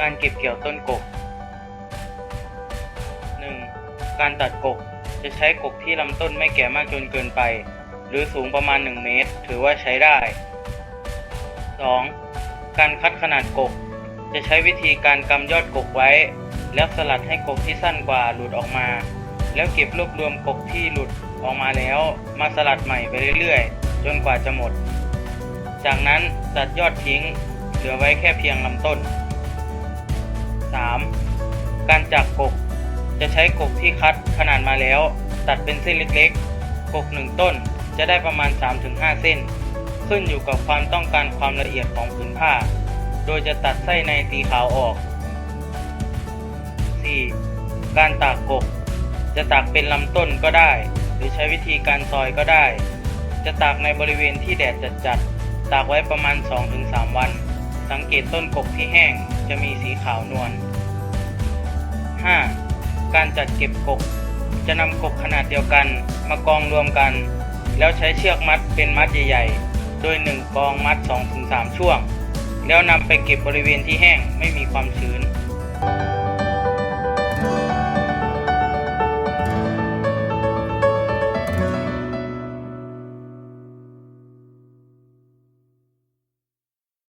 การเก็บเกี่ยวต้นกก 1. การตัดกก จะใช้กกที่ลำต้นไม่แก่มากจนเกินไป หรือสูงประมาณ 1 เมตร ถือว่าใช้ได้ 2. การคัดขนาดกก จะใช้วิธีการกำยอดกกไว้ แล้วสลัดให้กกที่สั้นกว่าหลุดออกมา แล้วเก็บรวบรวมกกที่หลุดออกมาแล้ว มาสลัดใหม่ไปเรื่อยๆ จนกว่าจะหมด จากนั้นตัดยอดทิ้ง เหลือไว้แค่เพียงลำต้น 3. การจักกก จะใช้กกที่คัดขนาดมาแล้ว ตัดเป็นเส้นเล็กๆ กกหนึ่งต้นจะได้ประมาณ 3-5 เส้น ขึ้นอยู่กับความต้องการความละเอียดของผืนผ้า โดยจะตัดไส้ในสีขาวออก 4. การตากกก จะตากเป็นลำต้นก็ได้ หรือใช้วิธีการซอยก็ได้ จะตากในบริเวณที่แดดจัดๆตากไว้ประมาณ 2-3 วัน สังเกตต้นกกที่แห้งจะมีสีขาวนวล 5. การจัดเก็บกก จะนำกกขนาดเดียวกันมากองรวมกัน แล้วใช้เชือกมัดเป็นมัดใหญ่ๆ โดย 1 กองมัด 2-3 ช่วง แล้วนำไปเก็บบริเวณที่แห้งไม่มีความชื้น